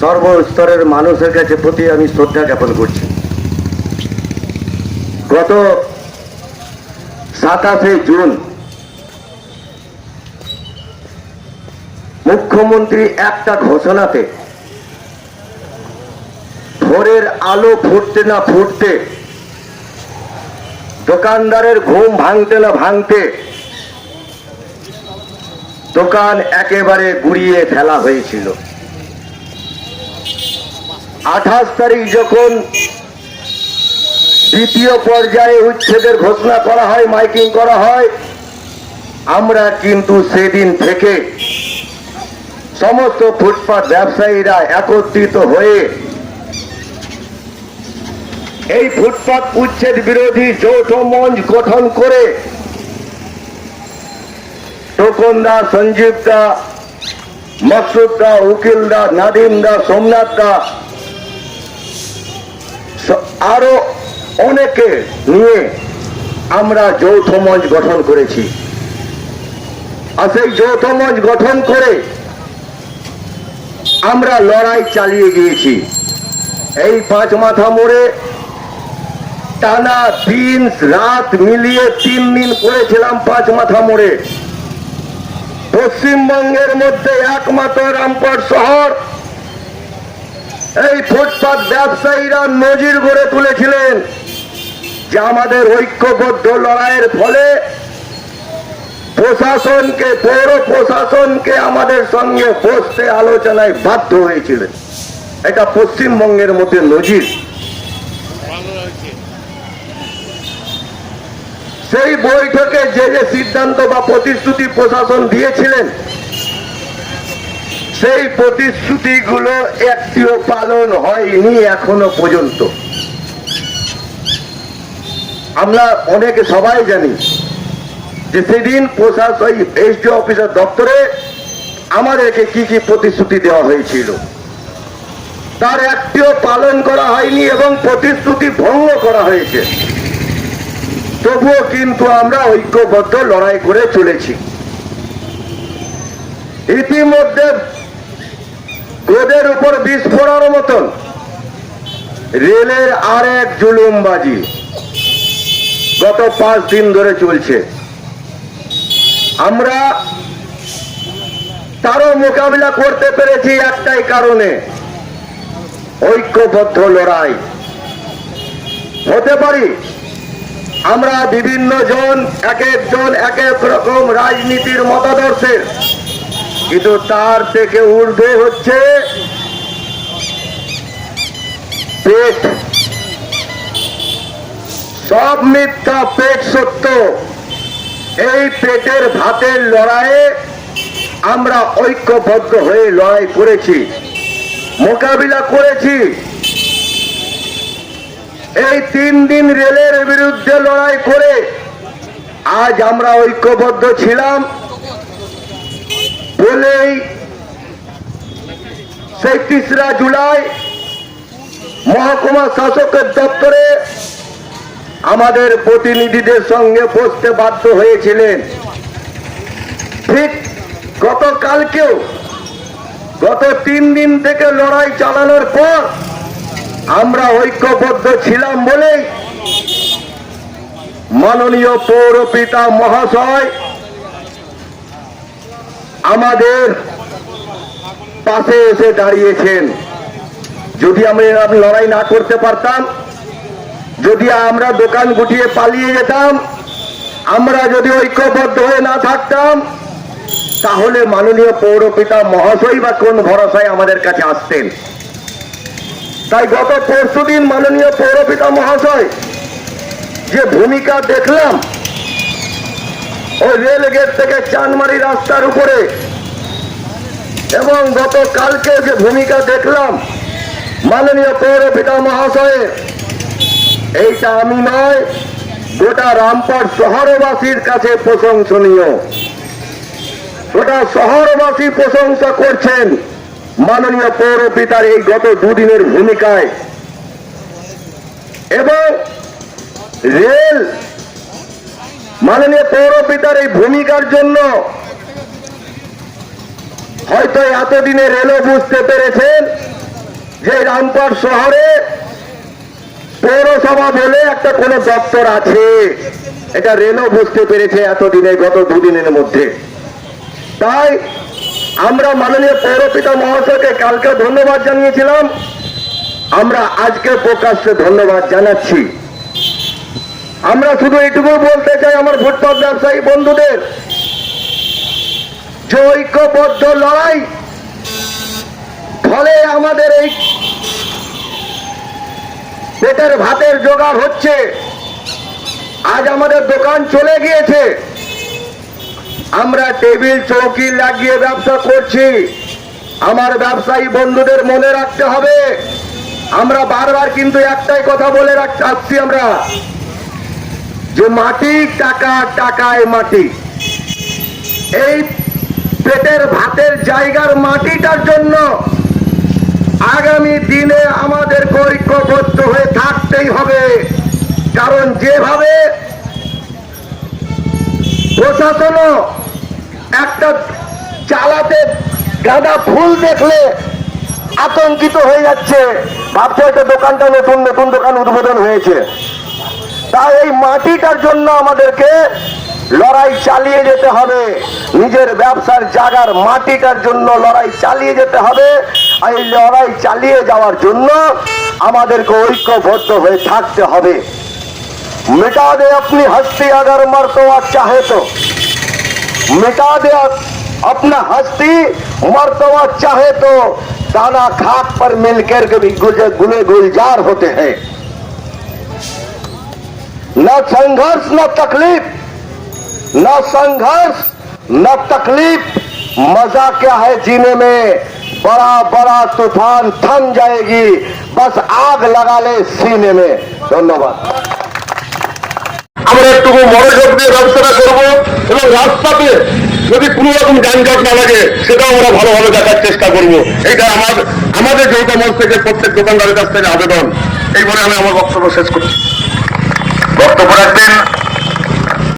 সর্বস্তরের মানুষের কাছে প্রতি আমি শ্রদ্ধা জ্ঞাপন করছি। গত সাতাশে জুন মুখ্যমন্ত্রী একটা ঘোষণাতে ভোরের আলো ফুটতে না ফুটতে, দোকানদারের ঘুম ভাঙতে না ভাঙতে, দোকান একেবারে গুড়িয়ে ফেলা হয়েছিল। আঠাশ তারিখ যখন দ্বিতীয় পর্যায়ে উচ্ছেদের ঘোষণা করা হয়, মাইকিং করা হয়, আমরা কিন্তু সেদিন থেকে সমস্ত ফুটপাত ব্যবসায়ীরা একত্রিত হয়ে এই ফুটপাত উচ্ছেদ বিরোধী যৌথ মঞ্চ গঠন করে টোকন দা সঞ্জীব দা মকসুদ দা উকিল সোমনাথ দা আরও অনেকে নিয়ে আমরা যৌথ মঞ্চ গঠন করেছি। আর সেই যৌথ মঞ্চ গঠন করে আমরা লড়াই চালিয়ে গিয়েছি। এই পাঁচ মাথা মোড়ে টানা দিন রাত মিলিয়ে তিন দিন করেছিলাম পাঁচ মাথা মোড়ে। পশ্চিমবঙ্গের মধ্যে একমাত্র রামপুর শহর এই ফুটপাত ব্যবসায়ীরা নজির গড়ে তুলেছিলেন যে আমাদের ঐক্যবদ্ধ লড়াইয়ের ফলে প্রশাসনকে, পৌর প্রশাসনকে আমাদের সঙ্গে বসতে আলোচনায় বাধ্য হয়েছিলেন। এটা পশ্চিমবঙ্গের মধ্যে নজির। সেই বৈঠকে যে যে সিদ্ধান্ত বা প্রতিশ্রুতি প্রশাসন দিয়েছিলেন সেই প্রতিশ্রুতিগুলো একটিও পালন হয়নি এখনও পর্যন্ত। আমরা অনেকে সবাই জানি যে সেদিন প্রশাসন অফিসার দপ্তরে আমাদেরকে কি কি প্রতিশ্রুতি দেওয়া হয়েছিল। তার একটিও পালন করা হয়নি এবং প্রতিশ্রুতি ভঙ্গ করা হয়েছে। তবুও কিন্তু আমরা ঐক্যবদ্ধ লড়াই করে চলেছি। ইতিমধ্যে রোদের উপর বিষ মতন। রেলের আর এক জুলুমবাজি। গত পাঁচ দিন ধরে চলছে। আমরা তারও মোকাবিলা করতে পেরেছি একটাই কারণে। ঐক্যবদ্ধ লড়াই। হতে পারি আমরা বিভিন্ন জন, এক একজন এক এক রকম রাজনীতির মতাদর্শের কিন্তু তার থেকে ঊর্ধ্বে হচ্ছে পেট। সব মিথ্যা, পেট সত্য। এই পেটের ভাতের লড়াইয়ে আমরা ঐক্যবদ্ধ হয়ে লড়াই করেছি, মোকাবিলা করেছি। এই তিন দিন রেলের বিরুদ্ধে লড়াই করে আজ আমরা ঐক্যবদ্ধ ছিলাম। বলেই সেই তিসরা জুলাই মহকুমা শাসকের দপ্তরে আমাদের প্রতিনিধিদের সঙ্গে বসতে বাধ্য হয়েছিলেন। ঠিক গতকালকেও, গত তিন দিন থেকে লড়াই চালানোর পর আমরা ঐক্যবদ্ধ ছিলাম বলেই মাননীয় পৌর পিতা মহাশয় আমাদের পাশে এসে দাঁড়িয়েছেন। যদি আমরা লড়াই না করতে পারতাম, যদি আমরা দোকান গুটিয়ে পালিয়ে যেতাম, আমরা যদি ঐক্যবদ্ধ হয়ে না থাকতাম, তাহলে মাননীয় পৌরপিতা মহাশয় বা কোন ভরসায় আমাদের কাছে আসতেন? তাই গত পরশু দিন মাননীয় পৌরপিতা মহাশয় যে ভূমিকা দেখলাম, ওই রেল গেট থেকে চানমারি রাস্তার উপরে এবং গত কালকে যে ভূমিকা দেখলাম, মাননীয় পৌরপিতা মহাশয়ের এইটা আমি নয়, গোটা রামপুর শহরবাসীর কাছে প্রশংসনীয়। গোটা শহরবাসী প্রশংসা করছেন মাননীয় পৌর পিতার এই গত দুদিনের ভূমিকায়। এবং রেল, মাননীয় পৌর পিতার এই ভূমিকার জন্য হয়তো এতদিনে রেলও বুঝতে পেরেছেন যে রামপুর শহরে পৌরসভা বলে একটা কোন দপ্তর আছে। এটা রেলও বুঝতে পেরেছে এতদিনে, গত দুদিনের মধ্যে। তাই আমরা মাননীয় পৌরপিতা মহাশয়কে কালকে ধন্যবাদ জানিয়েছিলাম। আমরা আজকে প্রকাশ্যে ধন্যবাদ জানাচ্ছি। আমরা শুধু এইটুকু বলতে চাই আমার ফুটপাত ব্যবসায়ী বন্ধুদের ঐক্যবদ্ধ লড়াই। ফলে আমাদের এই পেটের ভাতের জোগাড় হচ্ছে। আজ আমাদের দোকান চলে গিয়েছে। আমরা টেবিল চৌকি লাগিয়ে ব্যবসা করছি। আমার ব্যবসায়ী বন্ধুদের মনে রাখতে হবে। আমরা বারবার কিন্তু একটাই কথা বলে রাখতে আসছি আমরা, যে মাটি টাকা টাকায় মাটি। এই পেটের ভাতের জায়গার মাটিটার জন্য আগামী দিনে আমাদের ঐক্যবদ্ধ হয়ে থাকতেই হবে। কারণ যেভাবে প্রশাসনও একটা চালাতে গাঁদা ফুল দেখলে আতঙ্কিত হয়ে যাচ্ছে, ভাবছে হয়তো দোকানটা নতুন নতুন দোকান উদ্বোধন হয়েছে। তাই এই মাটিটার জন্য আমাদেরকে লড়াই চালিয়ে যেতে হবে নিজের ব্যবসার জায়গার মাটিটার জন্য লড়াই চালিয়ে যেতে হবে আর এই লড়াই চালিয়ে যাওয়ার জন্য আমাদেরকে ঐক্যবদ্ধ হয়ে থাকতে হবে मिटा दे अपनी हस्ती अगर मर्तवा चाहे तो मिटा दे अपना हस्ती मर्तवा चाहे तो दाना खाक पर मिलकर के भी गुले गुले गुलजार होते हैं न संघर्ष न तकलीफ न संघर्ष न तकलीफ मजा क्या है जीने में बड़ा बड़ा तूफान थम जाएगी बस आग लगा ले सीने में धन्यवाद আমরা একটুকু মনোযোগ দিয়ে ব্যবসাটা করবো এবং রাস্তাতে যদি কোনো রকম যানজট না লাগে সেটাও আমরা ভালোভাবে দেখার চেষ্টা করব এটা আমার আমাদের যৌথ মঞ্চ থেকে প্রত্যেক দোকানদারের কাছ থেকে আবেদন এই বলে আমি আমার বক্তব্য শেষ করছি বক্তব্য রাখবেন